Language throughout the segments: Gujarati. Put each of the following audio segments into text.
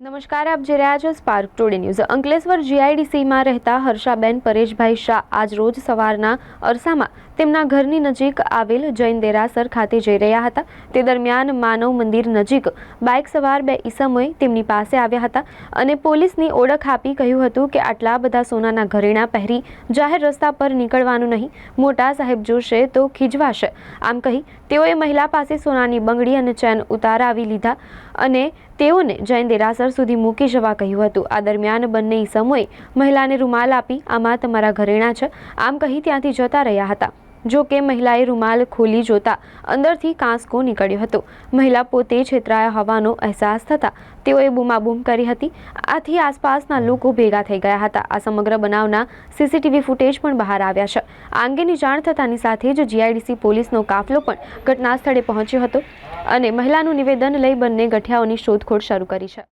નમસ્કાર, આપ જોઈ રહ્યા છો સ્પાર્ક ટુડે ન્યૂઝ અંકલેશ્વર જીઆઈડીસીમાં રહેતા હર્ષાબેન પરેશભાઈ શાહ આજ રોજ સવારના અરસામાં તેમના ઘરની નજીક આવેલ જૈન દેરાસર ખાતે જઈ રહ્યા હતા. તે દરમિયાન માનવ મંદિર નજીક બાઇક સવાર બે ઈસમોએ તેમની પાસે આવ્યા હતા અને પોલીસની ઓળખ આપી કહ્યું હતું કે આટલા બધા સોનાના ઘરેણાં પહેરી જાહેર રસ્તા પર નીકળવાનું નહીં. મોટા સાહેબ જોશે તો ખીજવાશે. આમ કહી તેઓએ મહિલા પાસે સોનાની બંગડી અને ચેન ઉતારાવી લીધા અને તેઓને જૈન દેરાસર સુધી મૂકી જવા કહ્યું હતું. આ દરમિયાન બંને સમયે મહિલાને રૂમાલ આપી આમાં તમારા ઘરેણાં છે. આમ કહી ત્યાંથી જતા રહ્યા હતા. જો કે મહિલાએ રૂમાલ ખોલી જોતા અંદરથી કાંસકો નીકળ્યો હતો. મહિલા પોતે છેતરાયા હોવાનો અહેસાસ થતાં તેઓએ બૂમાબૂમ કરી હતી. આથી આસપાસના લોકો ભેગા થઈ ગયા હતા. આ સમગ્ર બનાવના સીસીટીવી ફૂટેજ પણ બહાર આવ્યા છે. આ અંગેની જાણ થતાની સાથે જ જીઆઈડીસી પોલીસનો કાફલો પણ ઘટના સ્થળે પહોંચ્યો હતો અને મહિલાનું નિવેદન લઈ બંને ગઠિયાઓની શોધખોળ શરૂ કરી છે.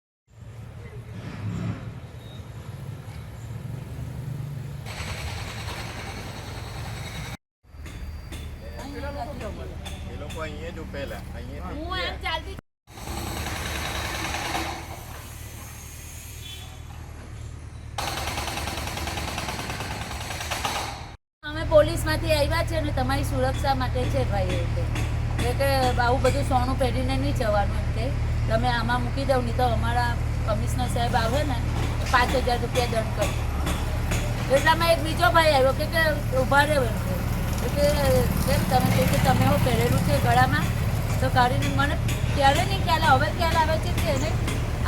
એ અહીંયા જ ઉભેલા અહીંયા હું એમ ચાલતી પોલીસમાંથી આવ્યા છે અને તમારી સુરક્ષા માટે છે ભાઈ એટલે કે આવું બધું સોનું પહેરીને નહીં જવાનું કે. તમે આમાં મૂકી દો, નહીં તો અમારા કમિશનર સાહેબ આવે ને, પાંચ હજાર રૂપિયા દંડ કરો એટલામાં એક બીજો ભાઈ આવ્યો કે ઊભા એમ કે કેમ તમે કહ્યું કે તમે હું પહેરેલું છે ગળામાં, તો કાઢીને મને ત્યારે નહીં ખ્યાલ હવે ખ્યાલ આવે છે કે એને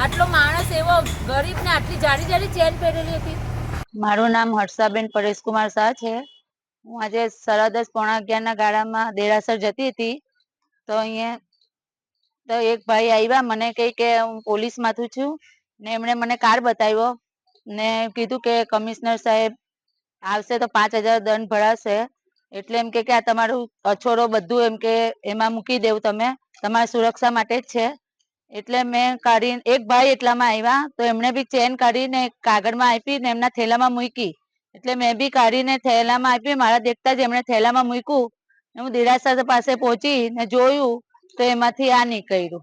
આટલો માણસ એવો ગરીબ ને આટલી જાડી જાડી ચેન પહેરેલી હતી. મારું નામ હર્ષાબેન પરેશકુમાર શાહ છે. હું આજે સાડા દસ પોણા અગિયારના ગાળામાં દેરાસર જતી હતી. તો અહીંયા તો એક ભાઈ આવ્યા, મને કહી કે હું પોલીસમાંથી છું. ને એમણે મને કાર બતાવ્યો. ને કીધું કે કમિશનર સાહેબ આવશે તો પાંચ હજાર દંડ ભરાશે. એટલે એમ કે આ તમારું અછોડો બધું એમ કે એમાં મૂકી દેવું તમે. તમારી સુરક્ષા માટે જ છે. એટલે મેં કાઢી એક ભાઈ એટલામાં આવ્યા, તો એમણે બી ચેન કાઢીને કાગળમાં આપી ને એમના થેલામાં મૂકી. એટલે મેં બી કાઢીને થેલામાં આપી, મારા દેખતા જ એમણે થેલામાં મૂક્યું. હું દેરાસર પાસે પહોંચી ને જોયું, તો એમાંથી આ નીકળ્યું.